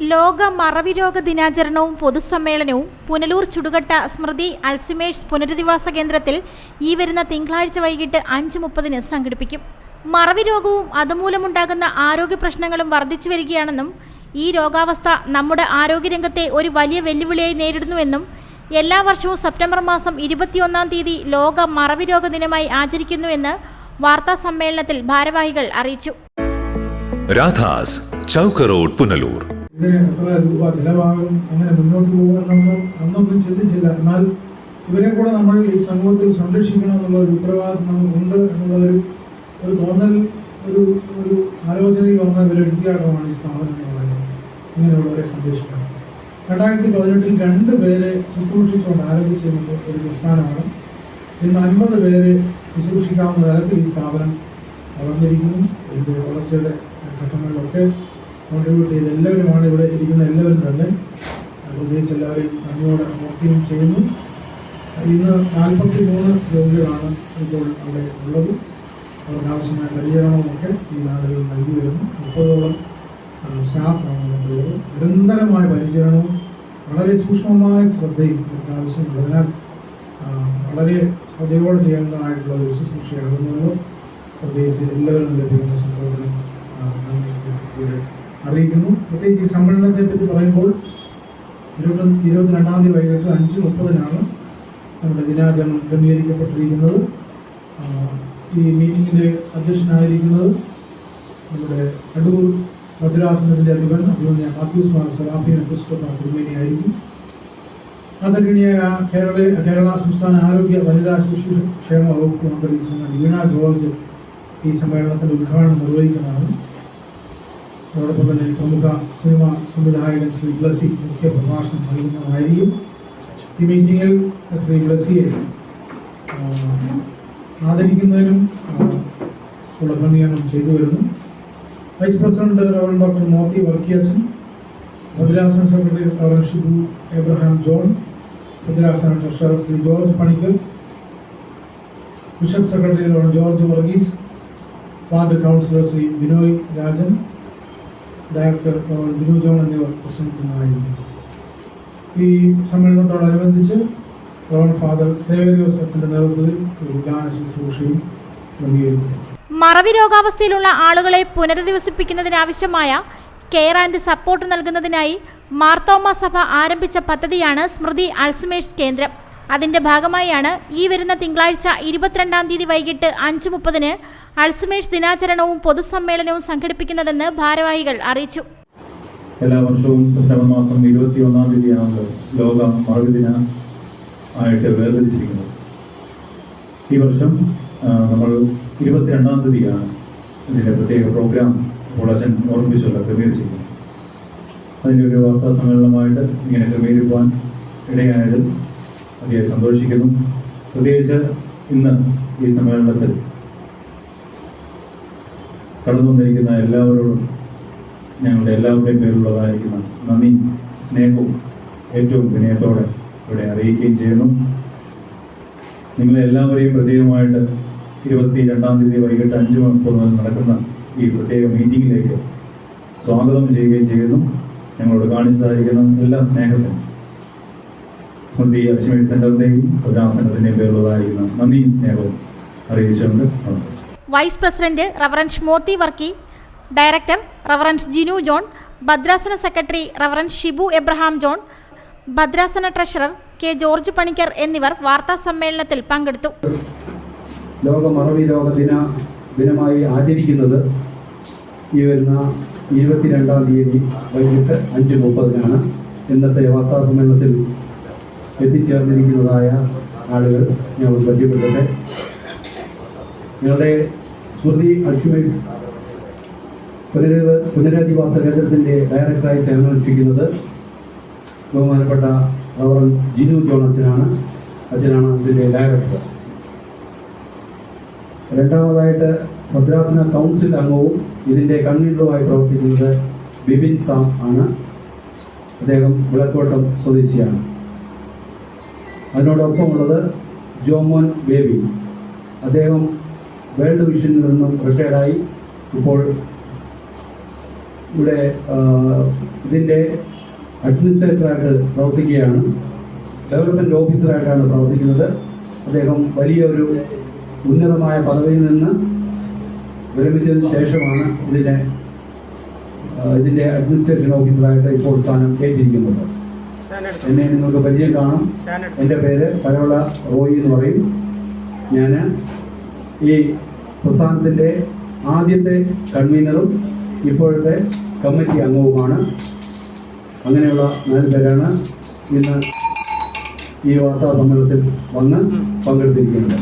ലോക മറവിരോഗ ദിനാചരണവും പൊതുസമ്മേളനവും പുനലൂർ ചുടുകട്ട സ്മൃതി അൾസിമേഴ്സ് പുനരധിവാസ കേന്ദ്രത്തിൽ ഈ വരുന്ന തിങ്കളാഴ്ച വൈകിട്ട് അഞ്ച് മുപ്പതിന് സംഘടിപ്പിക്കും. മറവി രോഗവും അതുമൂലമുണ്ടാകുന്ന ആരോഗ്യ പ്രശ്നങ്ങളും വർദ്ധിച്ചു വരികയാണെന്നും ഈ രോഗാവസ്ഥ നമ്മുടെ ആരോഗ്യരംഗത്തെ ഒരു വലിയ വെല്ലുവിളിയായി നേരിടുന്നുവെന്നും എല്ലാ വർഷവും സെപ്റ്റംബർ മാസം ഇരുപത്തിയൊന്നാം തീയതി ലോക മറവി രോഗ ദിനമായി ആചരിക്കുന്നുവെന്ന് വാർത്താ സമ്മേളനത്തിൽ ഭാരവാഹികൾ അറിയിച്ചു. രാധാസ് ചൗക്കറോഡ് പുനലൂർ. ഇതിന് എത്ര രൂപ ചിലവാകും അങ്ങനെ മുന്നോട്ട് പോകുമെന്നൊന്നും അന്നൊന്നും ചിന്തിച്ചില്ല. എന്നാൽ ഇവരെ കൂടെ നമ്മൾ ഈ സമൂഹത്തിൽ സംരക്ഷിക്കണം എന്നുള്ള ഒരു ഉത്തരവാദിത്വം നമുക്കുണ്ട് എന്നുള്ള ഒരു ഒരു തോന്നൽ ഒരു ഒരു ആലോചനയിൽ വന്ന ഒരു എടുത്തിയാട്ടമാണ് ഈ സ്ഥാപനം എന്ന് പറയുന്നത്. ഇങ്ങനെയുള്ളവരെ സംരക്ഷിക്കണം. രണ്ടായിരത്തി പതിനെട്ടിൽ രണ്ട് പേരെ ശുശ്രൂഷിച്ചുകൊണ്ട് ആരംഭിച്ചിരുന്ന ഒരു പ്രസ്ഥാനമാണ്. ഇന്ന് അൻപത് പേരെ ശുശ്രൂഷിക്കാവുന്ന തരത്തിൽ ഈ സ്ഥാപനം വളർന്നിരിക്കുന്നു. ഇതിന്റെ വളർച്ചയുടെ ഘട്ടങ്ങളിലൊക്കെ കോൺട്രിബ്യൂട്ട് ചെയ്ത് എല്ലാവരുമാണ് ഇവിടെ ഇരിക്കുന്ന എല്ലാവരും തന്നെ. പ്രത്യേകിച്ച് എല്ലാവരെയും നന്ദിയോടെ നോക്കുകയും ചെയ്യുന്നു. ഇന്ന് നാൽപ്പത്തി മൂന്ന് രോഗികളാണ് ഇപ്പോൾ അവിടെ ഉള്ളത്. അവർക്ക് ആവശ്യമായ പരിചരണമൊക്കെ ഈ നാടുകളിൽ നൽകി വരുന്നു. മുപ്പതോളം സ്റ്റാഫാണ് നമുക്കുള്ളത് നിരന്തരമായ പരിചരണവും വളരെ സൂക്ഷ്മമായ ശ്രദ്ധയും നമുക്ക് ആവശ്യമുണ്ട്. അതിനാൽ വളരെ ശ്രദ്ധയോടെ ചെയ്യേണ്ടതായിട്ടുള്ള ഒരു ശുശ്രൂഷയാകുന്നുള്ളൂ പ്രത്യേകിച്ച് എല്ലാവരും ലഭ്യമായ സംഭവത്തിനും നന്ദി അറിയിക്കുന്നു. പ്രത്യേകിച്ച് ഈ സമ്മേളനത്തെ പറ്റി പറയുമ്പോൾ ഇരുപത്തി ഇരുപത്തിരണ്ടാം തീയതി വൈകിട്ട് അഞ്ച് മുപ്പതിനാണ് നമ്മുടെ ദിനാചരണം ക്രമീകരിക്കപ്പെട്ടിരിക്കുന്നത്. ഈ മീറ്റിങ്ങിന്റെ അധ്യക്ഷനായിരിക്കുന്നത് നമ്മുടെ അടൂർ ഭദ്രാസനത്തിന്റെ അധിപൻ അഭിമന്യ മാത്യൂസ് മാർ സലാഫിയൻ ക്രിസ്റ്റോഫ തിരുമേനിയായിരിക്കും ആദരണീയ കേരള കേരള സംസ്ഥാന ആരോഗ്യ വനിതാ ശിശു ക്ഷേമ വകുപ്പ് മന്ത്രി ശ്രീമതി വീണ ജോർജ് ഈ സമ്മേളനത്തിന്റെ ഉദ്ഘാടനം നിർവഹിക്കുന്നതാണ്. അതോടൊപ്പം തന്നെ പ്രമുഖ സിനിമ സംവിധായകൻ ശ്രീ ബ്ലസി മുഖ്യ പ്രഭാഷണം നൽകുന്നതായിരിക്കും. ഈ മീറ്റിംഗിൽ ശ്രീ ബ്ലസിയെ ആദരിക്കുന്നതിനും ഉള്ള ക്രമീകരണം ചെയ്തു വരുന്നു vice president rev doctor Mothi വർക്കിയച്ചൻ ഭദ്രാസന സെക്രട്ടറി റവൻ ഷിബു എബ്രഹാം ജോൺ ഭദ്രാസന treasurer Shri George Panicker bishop secretary rev George Varghese ward councillor Shri Binoy Rajan director Binu John എന്നിവർ പ്രസംഗിക്കുന്നതായിരുന്നു ഈ സമ്മേളനത്തോടനുബന്ധിച്ച് റവൻ ഫാദർ സേവരിയോസ് അച്ഛന്റെ നേതൃത്വത്തിൽ ഒരു ഗാന ശുശ്രൂഷയും മറവി രോഗാവസ്ഥയിലുള്ള ആളുകളെ പുനരധിവസിപ്പിക്കുന്നതിനാവശ്യമായ കെയർ ആൻഡ് സപ്പോർട്ട് നൽകുന്നതിനായി മാർത്തോമ സഭ ആരംഭിച്ച പദ്ധതിയാണ് സ്മൃതി അൾസിമേഴ്സ് കേന്ദ്രം. അതിന്റെ ഭാഗമായാണ് ഈ വരുന്ന തിങ്കളാഴ്ച ഇരുപത്തിരണ്ടാം തീയതി വൈകിട്ട് അഞ്ച് മുപ്പതിന് അൾസമേഴ്സ് ദിനാചരണവും പൊതുസമ്മേളനവും സംഘടിപ്പിക്കുന്നതെന്ന് ഭാരവാഹികൾ അറിയിച്ചു. എല്ലാ വർഷവും സെപ്റ്റംബർ മാസം ഇരുപത്തി ഒന്നാം തീയതിയാണ് ലോക മറവി ദിന ആയിട്ട് വേർതിരിച്ചിരിക്കുന്നത്. ഈ വർഷം നമ്മൾ ഇരുപത്തിരണ്ടാം തീയതിയാണ് ഇതിന്റെ പ്രത്യേക പ്രോഗ്രാം അച്ഛൻ ഓർമ്മിച്ചുള്ള ക്രമീകരിച്ചിരിക്കുന്നത്. അതിന്റെ ഒരു വാർത്താ സമ്മേളനമായിട്ട് ഇങ്ങനെ ക്രമീകരിക്കുവാൻ ഇടയായത് അതിയെ സന്തോഷിക്കുന്നു. പ്രത്യേകിച്ച് ഇന്ന് ഈ സമ്മേളനത്തിൽ കടന്നു വന്നിരിക്കുന്ന എല്ലാവരോടും ഞങ്ങളുടെ എല്ലാവരുടെയും പേരിലുള്ളതായിരിക്കുന്ന നന്ദി സ്നേഹവും ഏറ്റവും വിനയത്തോടെ ഇവിടെ അറിയിക്കുകയും ചെയ്യുന്നു. നിങ്ങളെ എല്ലാവരെയും പ്രത്യേകമായിട്ട് ഇരുപത്തി രണ്ടാം തീയതി വൈകിട്ട് അഞ്ച് മണിക്കൂർ നടക്കുന്ന ഈ പ്രത്യേക മീറ്റിംഗിലേക്ക് സ്വാഗതം ചെയ്യുകയും ചെയ്യുന്നു. ഞങ്ങളോട് കാണിച്ചതായിരിക്കുന്ന എല്ലാ സ്നേഹത്തിനും സ്മൃതി അശ്മി സെന്ററിന്റെയും ഭദ്രാസനത്തിന്റെയും പേരിലുള്ളതായിരിക്കുന്ന നന്ദിയും സ്നേഹവും അറിയിച്ചുകൊണ്ട്. Vice president reverence Mothi Varkey director reverence Jinu John ഭദ്രാസന secretary reverence Shibu Abraham John ഭദ്രാസന ട്രഷറർ കെ ജോർജ് പണിക്കർ എന്നിവർ വാർത്താ സമ്മേളനത്തിൽ പങ്കെടുത്തു ലോക മറവി രോഗ ദിന ദിനമായി ആചരിക്കുന്നത് ഈ വരുന്ന ഇരുപത്തിരണ്ടാം തീയതി വൈകിട്ട് അഞ്ച് മുപ്പതിനാണ് ഇന്നത്തെ വാർത്താ സമ്മേളനത്തിൽ എത്തിച്ചേർന്നിരിക്കുന്നതായ ആളുകൾ ഞാൻ പരിചയപ്പെടട്ടെ ഞങ്ങളുടെ സ്മൃതി അക്ഷുമൈസ് പുനരധി പുനരധിവാസ കേന്ദ്രത്തിന്റെ ഡയറക്ടറായി സേവനമനുഷ്ഠിക്കുന്നത് ബഹുമാനപ്പെട്ട റവറൻ ജിനു ജോൺ അച്ഛനാണ് അച്ഛനാണ് അതിന്റെ ഡയറക്ടർ. രണ്ടാമതായിട്ട് ഭദ്രാസന കൗൺസിൽ അംഗവും ഇതിന്റെ കൺവീനറുമായി പ്രവർത്തിക്കുന്നത് ബിബിൻ സാം ആണ്. അദ്ദേഹം വിളക്കോട്ടം സ്വദേശിയാണ്. അതിനോടൊപ്പമുള്ളത് ജോമോൻ ബേബി. അദ്ദേഹം വേൾഡ് വിഷനിൽ നിന്നും റിട്ടയർഡായി ഇപ്പോൾ ഇവിടെ ഇതിന്റെ അഡ്മിനിസ്ട്രേറ്ററായിട്ട് പ്രവർത്തിക്കുകയാണ്. ഡെവലപ്മെന്റ് ഓഫീസറായിട്ടാണ് പ്രവർത്തിക്കുന്നത്. അദ്ദേഹം വലിയൊരു ഉന്നതമായ പദവിയിൽ നിന്ന് വിരമിച്ചതിന് ശേഷമാണ് ഇതിനെ ആ, ഇതിന്റെ അഡ്മിനിസ്ട്രേഷൻ ഓഫീസറായിട്ട് ഇപ്പോൾ സ്ഥാനം ഏറ്റിരിക്കുന്നത് എന്നെ നിങ്ങൾക്ക് പരിചയം കാണും. എന്റെ പേര് പരവള റോയി എന്ന് പറയും. ഞാൻ ഈ പ്രസ്ഥാനത്തിന്റെ ആദ്യത്തെ കൺവീനറും ഇപ്പോഴത്തെ കമ്മിറ്റി അംഗവുമാണ്. അങ്ങനെയുള്ള നാല് പേരാണ് ഇന്ന് ഈ വാർത്താ സമ്മേളനത്തിൽ വന്ന് പങ്കെടുത്തിരിക്കുന്നത്.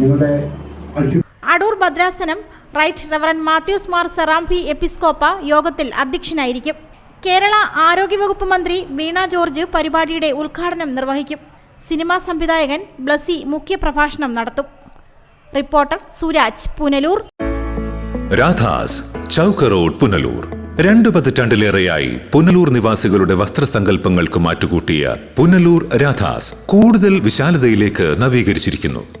ഞങ്ങളുടെ അടൂർ ഭദ്രാസനം റൈറ്റ് റവറൻ മാത്യൂസ് മാർ സെറാംഫി എപ്പിസ്കോപ്പ യോഗത്തിൽ അധ്യക്ഷനായിരിക്കും. കേരള ആരോഗ്യവകുപ്പ് മന്ത്രി വീണ ജോർജ് പരിപാടിയുടെ ഉദ്ഘാടനം നിർവഹിക്കും. സിനിമാ സംവിധായകൻ ബ്ലസി മുഖ്യപ്രഭാഷണം നടത്തും. റിപ്പോർട്ടർ സുരാജ് പുനലൂർ. രാധാസ് ചൗക്ക് റോഡ് പുനലൂർ. രണ്ടു പതിറ്റാണ്ടിലേറെയായി പുനലൂർ നിവാസികളുടെ വസ്ത്രസങ്കല്പങ്ങൾക്ക് മാറ്റുകൂട്ടിയ പുനലൂർ രാധാസ് കൂടുതൽ വിശാലതയിലേക്ക് നവീകരിച്ചിരിക്കുന്നു.